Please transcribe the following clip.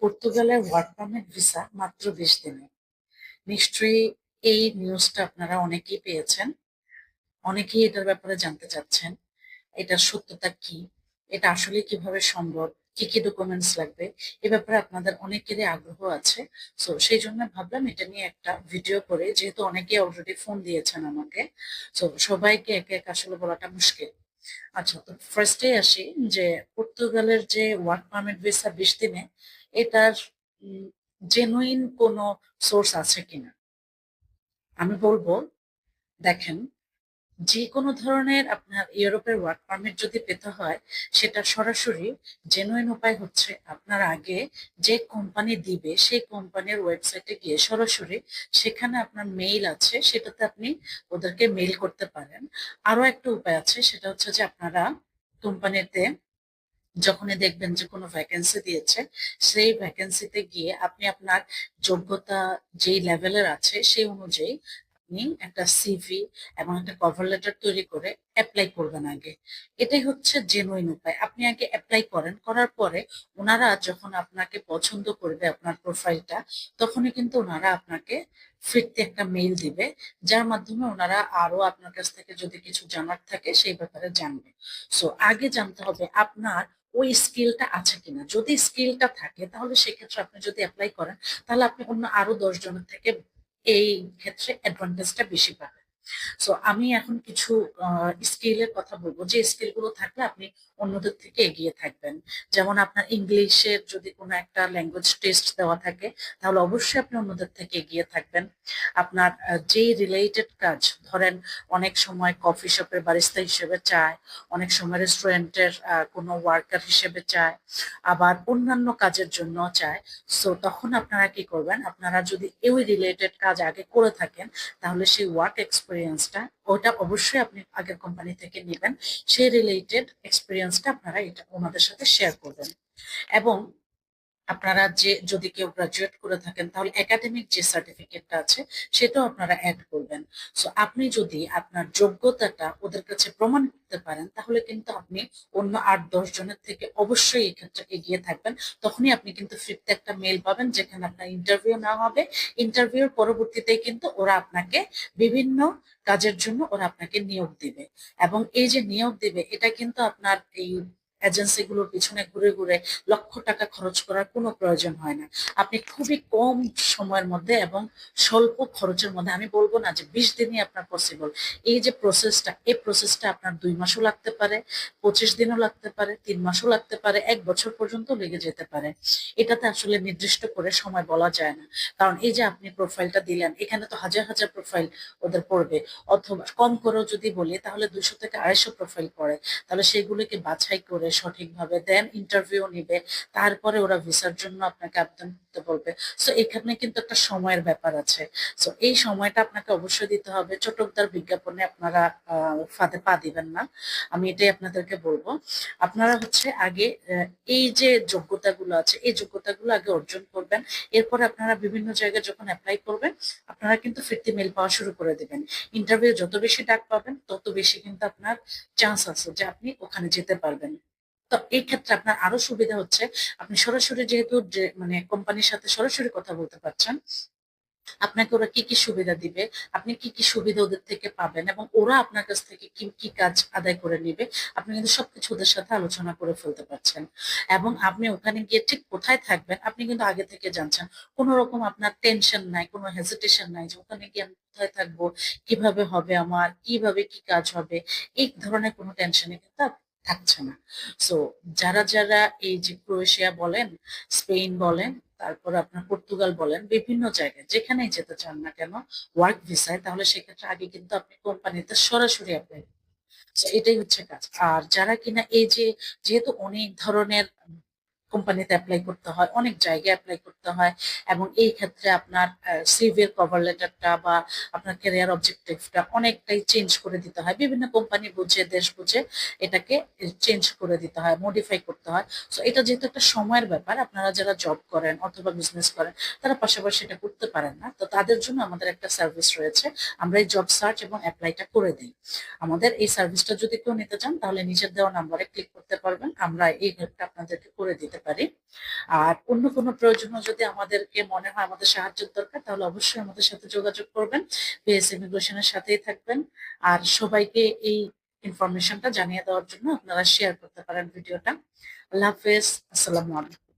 পর্তুগালের work permit visa মাত্র বিশ দিনে। নিশ্চয়ই এই নিউজটা আপনারা অনেকেই পেয়েছেন। অনেকেই এটার ব্যাপারে জানতে চাচ্ছেন এটার সত্যতা কি? এটা আসলে কীভাবে সম্ভব? কি কি ডকুমেন্টস লাগবে? এ ব্যাপারে আপনাদের অনেকেরই আগ্রহ আছে। সো সেই জন্য ভাবলাম এটা নিয়ে একটা ভিডিও করে, যেহেতু অনেকে অলরেডি ফোন দিয়েছেন আমাকে। সো সবাইকে একে এক আসলে বলাটা মুশকিল। আচ্ছা তো ফার্স্টে আসি যে পর্তুগালের যে ওয়ার্ক পারমিট ভিসা বিশ দিনে, এটার জেনুইন কোনো সোর্স আছে কিনা? আমি বলব, দেখেন যে কোনো ধরনের আপনার ইউরোপের ওয়ার্ক পারমিট যদি পেতে হয়, সেটা সরাসরি জেনুইন উপায় হচ্ছে আপনার আগে যে কোম্পানি দিবে, সেই কোম্পানির ওয়েবসাইটে গিয়ে সরাসরি সেখানে আপনার মেইল আছে, সেটাতে আপনি ওদেরকে মেইল করতে পারেন। আরও একটা উপায় আছে, সেটা হচ্ছে যে আপনারা কোম্পানিতে যখনই দেখবেন যে কোনো ভ্যাকেন্সি দিয়েছে, সেই ভ্যাকেন্সিতে গিয়ে আপনি আপনার যোগ্যতা যেই লেভেলের আছে, সেই অনুযায়ী আপনি একটা সিভি এবং একটা কভার লেটার তৈরি করে অ্যাপ্লাই করবেন আগে। এটাই হচ্ছে জেনুইন উপায়। আপনি আগে অ্যাপ্লাই করেন, করার পরে ওনারা যখন আপনাকে পছন্দ করবে আপনার প্রোফাইলটা তখনই কিন্তু ওনারা আপনাকে ফিরতে একটা মেইল দিবে, যার মাধ্যমে ওনারা আরও আপনার কাছ থেকে যদি কিছু জানার থাকে সেই ব্যাপারে জানবে। সো আগে জানতে হবে আপনার ওই স্কিলটা আছে কিনা। যদি স্কিলটা থাকে, তাহলে সেক্ষেত্রে আপনি যদি অ্যাপ্লাই করেন, তাহলে আপনি অন্য আরও দশ জনের থেকে এই ক্ষেত্রে অ্যাডভান্টেজটা বেশি পাবেন সো আমি এখন কিছু স্কিলের কথা বলব। যে স্কিলগুলো থাকলে আপনি অন্যদের থেকে এগিয়ে থাকবেন। যেমন আপনার ইংলিশের যদি কোনো একটা ল্যাঙ্গুয়েজ টেস্ট দেওয়া থাকে, তাহলে অবশ্যই আপনি অন্যদের থেকে এগিয়ে থাকবেন। আপনার যে রিলেটেড কাজ, ধরেন অনেক সময় কফি শপের বারিস্তা হিসেবে চায়, অনেক সময় রেস্টুরেন্টের কোনো ওয়ার্কার হিসেবে চায়, আবার অন্যান্য কাজের জন্য চায়। সো তখন আপনারা কি করবেন? আপনারা যদি ওই রিলেটেড কাজ আগে করে থাকেন, তাহলে সেই ওয়ার্ক এক্সপিরিয়েন্সটা ওটা অবশ্যই আপনি আগের কোম্পানি থেকে নেবেন। সেই রিলেটেড এক্সপিরিয়েন্সটা আপনারা এটা ওনাদের সাথে শেয়ার করবেন। এবং আপনারা যে, যদি কেউ গ্রাজুয়েট করে থাকেন, তাহলে একাডেমিক যে সার্টিফিকেটটা আছে, সেটাও আপনারা অ্যাড করবেন। সো আপনি যদি আপনার যোগ্যতাটা ওদের কাছে প্রমাণ করতে পারেন, তাহলে কিন্তু আপনি অন্য আট, দশ জনের থেকে অবশ্যই এই ক্ষেত্রে এগিয়ে থাকবেন। তখনই আপনি কিন্তু ফিরতে একটা মেল পাবেন, যেখানে আপনার ইন্টারভিউ নেওয়া হবে। ইন্টারভিউর পরবর্তীতে কিন্তু ওরা আপনাকে বিভিন্ন কাজের জন্য ওরা আপনাকে নিয়োগ দিবে। এবং এই যে নিয়োগ দিবে, এটা কিন্তু আপনার এই এজেন্সিগুলোর পিছনে ঘুরে ঘুরে লক্ষ টাকা খরচ করার কোনো প্রয়োজন হয় না। আপনি খুবই কম সময়ের মধ্যে এবং স্বল্প খরচের মধ্যে, আমি বলব না যে বিশ দিনই আপনার পসিবল এই যে প্রসেসটা এই প্রসেসটা আপনার দুই মাসও লাগতে পারে, পঁচিশ দিনও লাগতে পারে, তিন মাসও লাগতে পারে, এক বছর পর্যন্ত লেগে যেতে পারে। এটাতে আসলে নির্দিষ্ট করে সময় বলা যায় না। কারণ এই যে আপনি প্রোফাইলটা দিলেন, এখানে তো হাজার হাজার প্রোফাইল ওদের পড়বে। অথবা কম করেও যদি বলি, তাহলে দুশো থেকে আড়াইশো প্রোফাইল পড়ে। তাহলে সেগুলোকে বাছাই করে সঠিকভাবে দেন ইন্টারভিউ নিবে, তারপরে ওরা ভিসার জন্য আপনাকে আবেদন করতে বলবে। সো এখানে কিন্তু একটা সময়ের ব্যাপার আছে। সো এই সময়টা আপনাকে অবশ্যই দিতে হবে। চটকদার বিজ্ঞাপনে আপনারা ফাঁদে পা দিবেন না। আমি এটাই আপনাদেরকে বলব। আপনারা হচ্ছে আগে এই যে যোগ্যতাগুলো আছে, এই যোগ্যতাগুলো আগে অর্জন করবেন। এরপরে আপনারা বিভিন্ন জায়গায় যখন অ্যাপ্লাই করবেন, আপনারা কিন্তু ফিরতি মেল পাওয়া শুরু করে দেবেন। ইন্টারভিউ যত বেশি ডাক পাবেন, তত বেশি কিন্তু আপনার চান্স আছে যে আপনি ওখানে যেতে পারবেন। তো এই ক্ষেত্রে আপনার আরও সুবিধা হচ্ছে। আপনি সরাসরি যেহেতু মানে কোম্পানির সাথে সরাসরি কথা বলতে পারছেন, আপনাকে ওরা কি কি সুবিধা দিবে, আপনি কি কি সুবিধা ওদের থেকে পাবেন এবং ওরা আপনার কাছ থেকে কি কি কাজ আদায় করে নিবে, আপনি কিন্তু সবকিছু ওদের সাথে আলোচনা করে ফেলতে পারছেন। এবং আপনি ওখানে গিয়ে ঠিক কোথায় থাকবেন, আপনি কিন্তু আগে থেকে জানছেন। কোনো রকম আপনার টেনশন নাই, কোনো হেজিটেশন নাই যে ওখানে গিয়ে আমি কোথায় থাকব, কীভাবে হবে আমার, কীভাবে কি কাজ হবে, এই ধরনের কোনো টেনশনে কিন্তু থাকছে না। সো যারা যারা এই যে ক্রোয়েশিয়া বলেন, স্পেন বলেন, তারপর আপনার পর্তুগাল বলেন, বিভিন্ন জায়গায়, যেখানেই যেতে চান না কেন ওয়ার্ক ভিসায় তাহলে সেক্ষেত্রে আগে কিন্তু আপনি কোম্পানিতে সরাসরি অ্যাপ্লাই এটাই হচ্ছে কাজ। আর যারা কিনা এই যে, যেহেতু অনেক ধরনের কোম্পানিতে অ্যাপ্লাই করতে হয়, অনেক জায়গায় অ্যাপ্লাই করতে হয় এবং এই ক্ষেত্রে আপনার সিভির কভার লেটারটা বা আপনার ক্যারিয়ার অবজেক্টিভটা অনেকটাই চেঞ্জ করে দিতে হয়। বিভিন্ন কোম্পানি বুঝে, দেশ বুঝে এটাকে চেঞ্জ করে দিতে হয় মডিফাই করতে হয়। সো এটা যেহেতু একটা সময়ের ব্যাপার, আপনারা যারা জব করেন অথবা বিজনেস করেন, তারা পাশাপাশি এটা করতে পারেন না। তো তাদের জন্য আমাদের একটা সার্ভিস রয়েছে, আমরা এই জব সার্চ এবং অ্যাপ্লাইটা করে দিই। আমাদের এই সার্ভিসটা যদি কেউ নিতে চান, তাহলে নিচের দেওয়া নাম্বারে ক্লিক করতে পারবেন। আমরা এই হেল্পটা আপনাদেরকে করে দিতে পারি। আর অন্য কোনো প্রয়োজনও যদি আমাদেরকে মনে হয়, আমাদের সাহায্যের দরকার, তাহলে অবশ্যই আমাদের সাথে যোগাযোগ করবেন। বিএস ইমিগ্রেশনের সাথেই থাকবেন। আর সবাইকে এই ইনফরমেশনটা জানিয়ে দেওয়ার জন্য আপনারা শেয়ার করতে পারেন ভিডিওটা। আল্লাহ হাফেজ। আসসালামু আলাইকুম।